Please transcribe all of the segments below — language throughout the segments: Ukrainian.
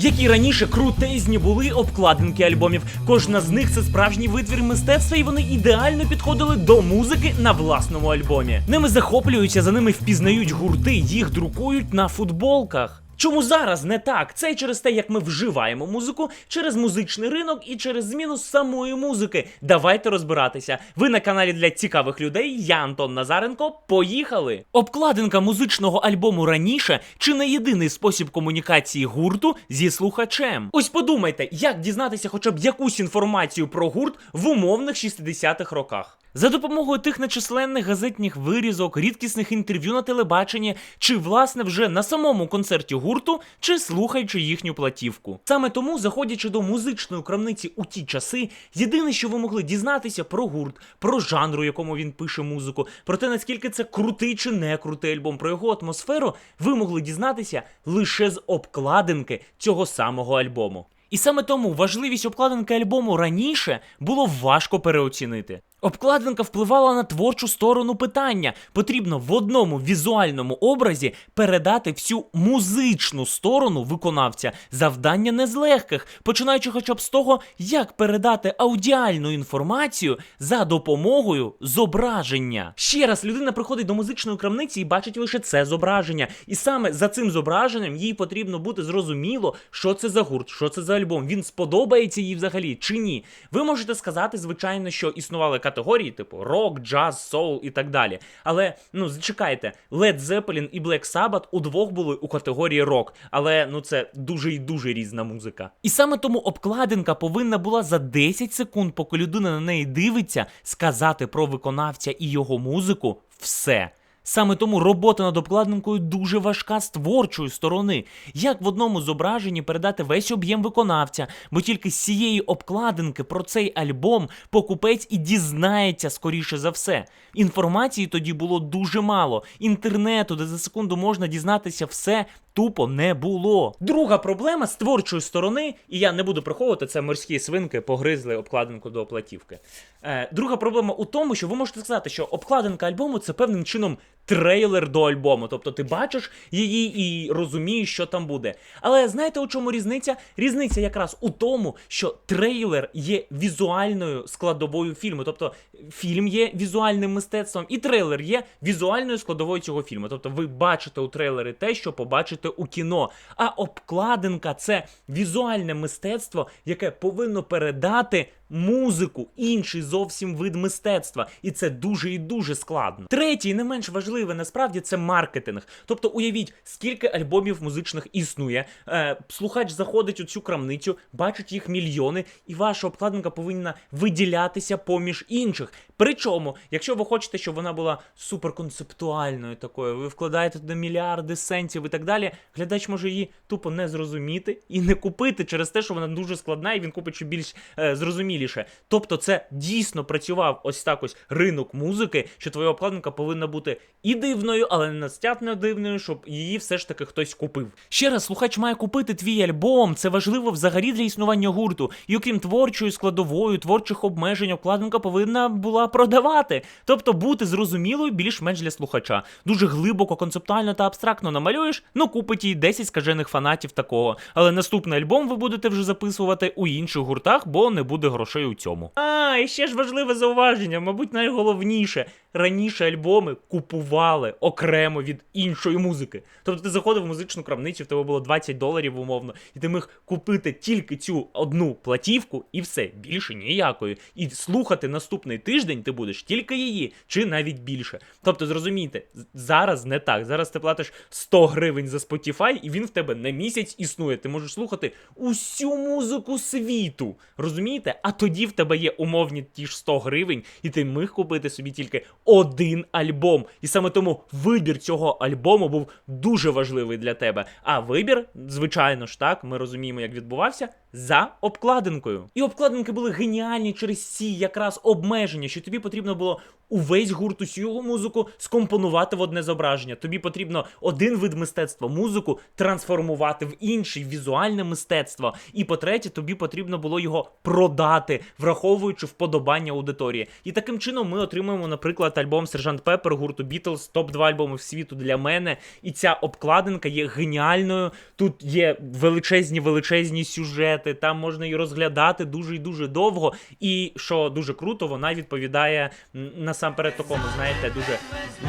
Які раніше крутезні були обкладинки альбомів. Кожна з них це справжній витвір мистецтва, і вони ідеально підходили до музики на власному альбомі. Ними захоплюються, за ними впізнають гурти, їх друкують на футболках. Чому зараз не так? Це через те, як ми вживаємо музику, через музичний ринок і через зміну самої музики. Давайте розбиратися. Ви на каналі для цікавих людей. Я Антон Назаренко. Поїхали! Обкладинка музичного альбому раніше чи не єдиний спосіб комунікації гурту зі слухачем. Ось подумайте, як дізнатися хоча б якусь інформацію про гурт в умовних 60-х роках. За допомогою тих нечисленних газетних вирізок, рідкісних інтерв'ю на телебаченні, чи власне вже на самому концерті гурту, чи слухаючи їхню платівку. Саме тому, заходячи до музичної крамниці у ті часи, єдине, що ви могли дізнатися про гурт, про жанр, у якому він пише музику, про те, наскільки це крутий чи не крутий альбом, про його атмосферу, ви могли дізнатися лише з обкладинки цього самого альбому. І саме тому важливість обкладинки альбому раніше було важко переоцінити. Обкладинка впливала на творчу сторону питання. Потрібно в одному візуальному образі передати всю музичну сторону виконавця. Завдання не з легких, починаючи хоча б з того, як передати аудіальну інформацію за допомогою зображення. Ще раз людина приходить до музичної крамниці і бачить лише це зображення. І саме за цим зображенням їй потрібно бути зрозуміло, що це за гурт, що це за альбом. Він сподобається їй взагалі чи ні. Ви можете сказати, звичайно, що існували категорії, типу рок, джаз, соул і так далі. Але ну зачекайте, Led Zeppelin і Black Sabbath удвох були у категорії рок, але ну це дуже і дуже різна музика. І саме тому обкладинка повинна була за 10 секунд, поки людина на неї дивиться, сказати про виконавця і його музику все. Саме тому робота над обкладинкою дуже важка з творчої сторони. Як в одному зображенні передати весь об'єм виконавця, бо тільки з цієї обкладинки про цей альбом покупець і дізнається скоріше за все. Інформації тоді було дуже мало. Інтернету, де за секунду можна дізнатися все, тупо не було. Друга проблема з творчої сторони, і я не буду приховувати, це морські свинки погризли обкладинку до платівки. Е, друга проблема у тому, що ви можете сказати, що обкладинка альбому це певним чином трейлер до альбому. Тобто ти бачиш її і розумієш, що там буде. Але знаєте, у чому різниця? Різниця якраз у тому, що трейлер є візуальною складовою фільму. Тобто фільм є візуальним мистецтвом, і трейлер є візуальною складовою цього фільму. Тобто ви бачите у трейлері те, що побачите у кіно. А обкладинка це візуальне мистецтво, яке повинно передати музику, інший зовсім вид мистецтва. І це дуже і дуже складно. Третє, і не менш важливе, насправді це маркетинг. Тобто, уявіть, скільки альбомів музичних існує. Е, слухач заходить у цю крамницю, бачить їх мільйони, і ваша обкладинка повинна виділятися поміж інших. Причому, якщо ви хочете, щоб вона була суперконцептуальною такою, ви вкладаєте туди мільярди сенсів і так далі. Глядач може її тупо не зрозуміти і не купити через те, що вона дуже складна, і він купить що більш е, зрозуміліше. Тобто, це дійсно працював ось так ось ринок музики, що твоя обкладинка повинна бути і дивною, але не настятно дивною, щоб її все ж таки хтось купив. Ще раз, слухач має купити твій альбом. Це важливо взагалі для існування гурту. І окрім творчої складової, творчих обмежень, обкладинка повинна була продавати, тобто бути зрозумілою більш-менш для слухача. Дуже глибоко, концептуально та абстрактно намалюєш, ну купить їй 10 скажених фанатів такого. Але наступний альбом ви будете вже записувати у інших гуртах, бо не буде грошей у цьому. А, і ще ж важливе зауваження, мабуть, найголовніше. Раніше альбоми купували окремо від іншої музики. Тобто ти заходив в музичну крамницю, в тебе було 20 доларів умовно, і ти міг купити тільки цю одну платівку, і все, більше ніякої. І слухати наступний тиждень ти будеш тільки її, чи навіть більше. Тобто, зрозумійте, зараз не так. Зараз ти платиш 100 гривень за Spotify, і він в тебе на місяць існує. Ти можеш слухати усю музику світу. Розумієте? А тоді в тебе є умовні ті ж 100 гривень, і ти міг купити собі тільки один альбом. І саме тому вибір цього альбому був дуже важливий для тебе. А вибір, звичайно ж так, ми розуміємо, як відбувався, за обкладинкою. І обкладинки були геніальні через ці якраз обмеження, що тобі потрібно було увесь гурт, усю музику скомпонувати в одне зображення. Тобі потрібно один вид мистецтва, музику, трансформувати в інший візуальне мистецтво. І по-третє, тобі потрібно було його продати, враховуючи вподобання аудиторії. І таким чином ми отримуємо, наприклад, альбом Сержант Пеппер гурту Beatles, топ 2 альбоми світу для мене. І ця обкладинка є геніальною. Тут є величезні величезні сюжети. Там можна її розглядати дуже і дуже довго. І що дуже круто, вона відповідає насамперед такому, знаєте, дуже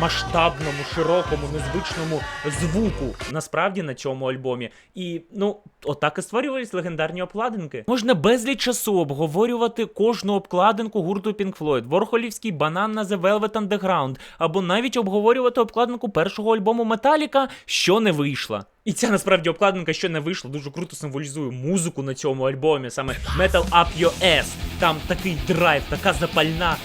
масштабному, широкому, незвичному звуку. Насправді на цьому альбомі. І ну, отак і створювались легендарні обкладинки. Можна безліч часу обговорювати кожну обкладинку гурту Pink Floyd, Ворхолівський банан на The Velvet Underground, або навіть обговорювати обкладинку першого альбому Металіка, що не вийшла. І ця насправді обкладинка, що не вийшла, дуже круто символізує музику на цьому альбомі, саме Metal Up Your Ass. Там такий драйв, така запальна.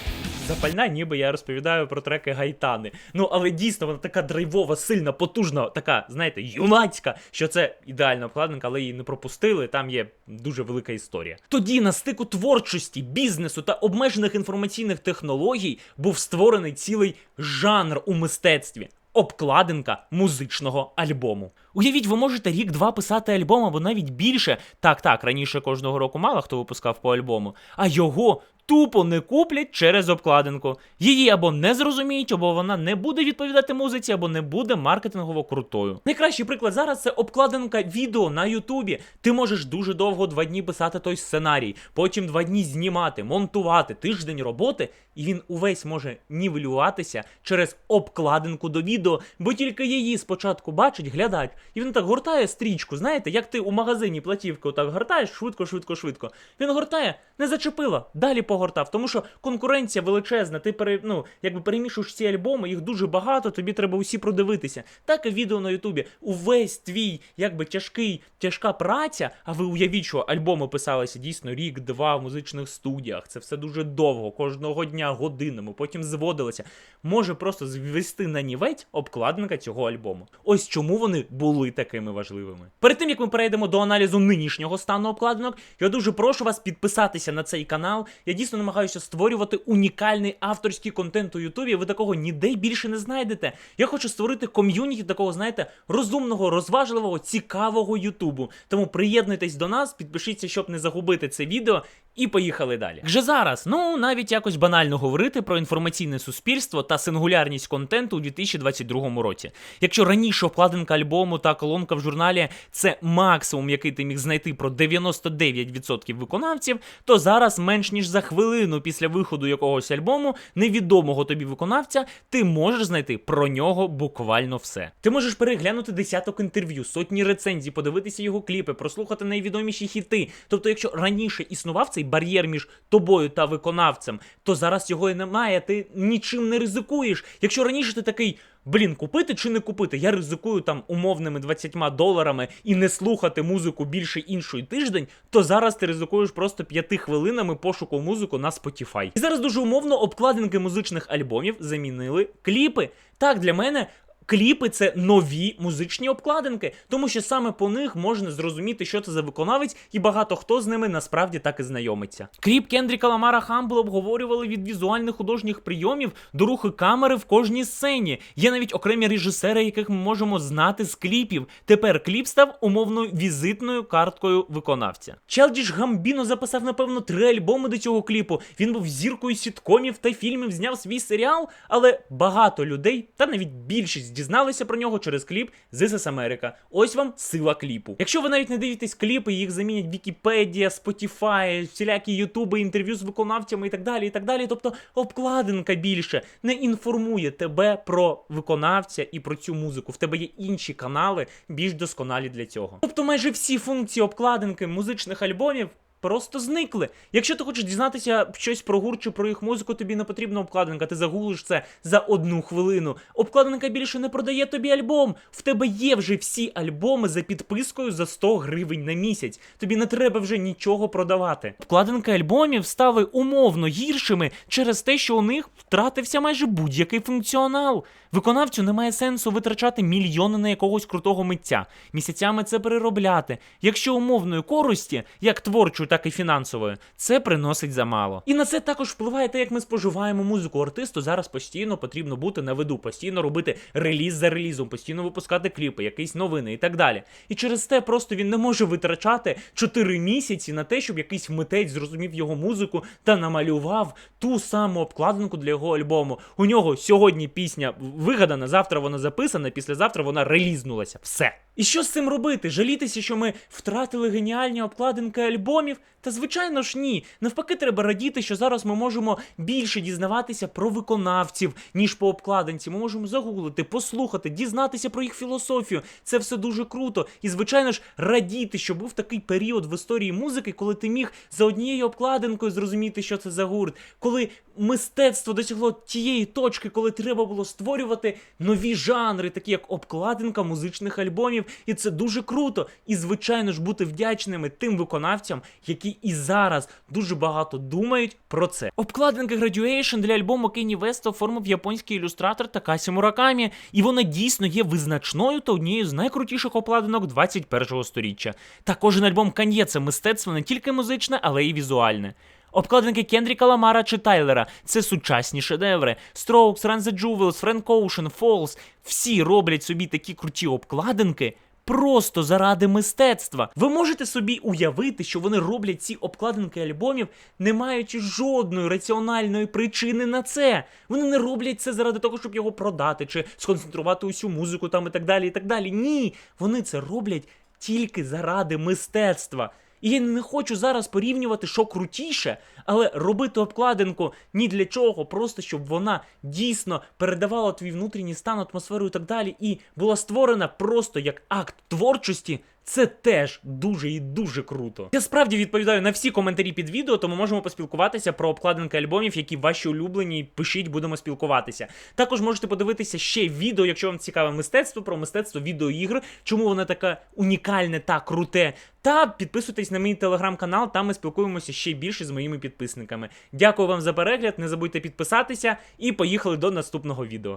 Запальна, ніби я розповідаю про треки Гайтани. Ну, але дійсно вона така драйвова, сильна, потужна, така, знаєте, юнацька, що це ідеальна обкладинка, але її не пропустили. Там є дуже велика історія. Тоді на стику творчості, бізнесу та обмежених інформаційних технологій був створений цілий жанр у мистецтві. Обкладинка музичного альбому. Уявіть, ви можете рік-два писати альбом або навіть більше. Так, так, раніше кожного року мало хто випускав по альбому, а його тупо не куплять через обкладинку. Її або не зрозуміють, або вона не буде відповідати музиці, або не буде маркетингово крутою. Найкращий приклад зараз це обкладинка відео на Ютубі. Ти можеш дуже довго два дні писати той сценарій, потім два дні знімати, монтувати, тиждень роботи, і він увесь може нівелюватися через обкладинку до відео, бо тільки її спочатку бачить глядач, і він так гортає стрічку. Знаєте, як ти у магазині платівку так гортаєш швидко, швидко, швидко. Він гортає, не зачепила, далі погортав, тому що конкуренція величезна. Ти пере, ну, якби перемішуєш ці альбоми, їх дуже багато, тобі треба усі продивитися. Так і відео на Ютубі. Увесь твій, якби тяжкий, тяжка праця. А ви уявіть, що альбоми писалися дійсно рік-два в музичних студіях. Це все дуже довго, кожного дня годинами, потім зводилося. Може просто звести на нівець обкладинка цього альбому. Ось чому вони були такими важливими. Перед тим як ми перейдемо до аналізу нинішнього стану обкладинок, я дуже прошу вас підписатися на цей канал. Я дійсно намагаюся створювати унікальний авторський контент у Ютубі. Ви такого ніде більше не знайдете. Я хочу створити ком'юніті такого, знаєте, розумного, розважливого, цікавого Ютубу. Тому приєднуйтесь до нас, підпишіться, щоб не загубити це відео. І поїхали далі. Вже зараз, ну навіть якось банально говорити про інформаційне суспільство та сингулярність контенту у 2022 році. Якщо раніше обкладинка альбому та колонка в журналі це максимум, який ти міг знайти про 99% виконавців, то зараз менш ніж за хвилину після виходу якогось альбому невідомого тобі виконавця, ти можеш знайти про нього буквально все. Ти можеш переглянути десяток інтерв'ю, сотні рецензій, подивитися його кліпи, прослухати найвідоміші хіти. Тобто, якщо раніше існував цей бар'єр між тобою та виконавцем, то зараз його і немає. Ти нічим не ризикуєш. Якщо раніше ти такий. Блін, купити чи не купити? Я ризикую там умовними 20 доларами і не слухати музику більше іншої тиждень, то зараз ти ризикуєш просто 5 хвилинами пошуку музику на Spotify. І зараз дуже умовно обкладинки музичних альбомів замінили кліпи. Так, для мене. Кліпи це нові музичні обкладинки, тому що саме по них можна зрозуміти, що це за виконавець, і багато хто з ними насправді так і знайомиться. Кліп Кендріка Ламара Хамбл обговорювали від візуальних художніх прийомів до рухи камери в кожній сцені. Є навіть окремі режисери, яких ми можемо знати з кліпів. Тепер кліп став умовною візитною карткою виконавця. Челдіш Гамбіно записав, напевно, три альбоми до цього кліпу. Він був зіркою сіткомів та фільмів, зняв свій серіал, але багато людей, та навіть більшість дізналися про нього через кліп This is America. Ось вам сила кліпу. Якщо ви навіть не дивитесь кліпи, їх замінять Вікіпедія, Spotify, всілякі ютуби, інтерв'ю з виконавцями і так далі. і так далі. Тобто обкладинка більше не інформує тебе про виконавця і про цю музику. В тебе є інші канали, більш досконалі для цього. Тобто майже всі функції обкладинки музичних альбомів просто зникли. Якщо ти хочеш дізнатися щось про гурт чи про їх музику, тобі не потрібна обкладинка, ти загуглиш це за одну хвилину. Обкладинка більше не продає тобі альбом. В тебе є вже всі альбоми за підпискою за 100 гривень на місяць. Тобі не треба вже нічого продавати. Обкладинки альбомів стали умовно гіршими через те, що у них втратився майже будь-який функціонал. Виконавцю немає сенсу витрачати мільйони на якогось крутого митця, місяцями це переробляти. Якщо умовної користі, як творчої, так і фінансової, це приносить замало. І на це також впливає те, як ми споживаємо музику. Артисту зараз постійно потрібно бути на виду, постійно робити реліз за релізом, постійно випускати кліпи, якісь новини і так далі. І через те просто він не може витрачати 4 місяці на те, щоб якийсь митець зрозумів його музику та намалював ту саму обкладинку для його альбому. У нього сьогодні пісня вигадана, завтра вона записана, післязавтра вона релізнулася. Все. І що з цим робити? Жалітися, що ми втратили геніальні обкладинки альбомів? Та звичайно ж ні. Навпаки, треба радіти, що зараз ми можемо більше дізнаватися про виконавців, ніж по обкладинці. Ми можемо загуглити, послухати, дізнатися про їх філософію. Це все дуже круто. І, звичайно ж, радіти, що був такий період в історії музики, коли ти міг за однією обкладинкою зрозуміти, що це за гурт, коли мистецтво досягло тієї точки, коли треба було створювати нові жанри, такі як обкладинка музичних альбомів. І це дуже круто. І, звичайно ж, бути вдячними тим виконавцям, які і зараз дуже багато думають про це. Обкладинка Graduation для альбому Кенні Веста оформив японський ілюстратор Такасі Муракамі, і вона дійсно є визначною та однією з найкрутіших обкладинок 21-го сторіччя. Та кожен альбом Кан'є це мистецтво не тільки музичне, але й візуальне. Обкладинки Кендріка Ламара чи Тайлера це сучасні шедеври. Strokes, Run the Jewels, Frank Ocean, Falls – всі роблять собі такі круті обкладинки. Просто заради мистецтва. Ви можете собі уявити, що вони роблять ці обкладинки альбомів, не маючи жодної раціональної причини на це. Вони не роблять це заради того, щоб його продати чи сконцентрувати усю музику там і так далі. і так далі. Ні, вони це роблять тільки заради мистецтва. І я не хочу зараз порівнювати, що крутіше, але робити обкладинку ні для чого, просто щоб вона дійсно передавала твій внутрішній стан, атмосферу і так далі, і була створена просто як акт творчості. Це теж дуже і дуже круто. Я справді відповідаю на всі коментарі під відео, тому можемо поспілкуватися про обкладинки альбомів, які ваші улюблені. Пишіть, будемо спілкуватися. Також можете подивитися ще відео, якщо вам цікаве мистецтво, про мистецтво відеоігр, чому воно таке унікальне та круте. Та підписуйтесь на мій телеграм-канал, там ми спілкуємося ще більше з моїми підписниками. Дякую вам за перегляд, не забудьте підписатися і поїхали до наступного відео.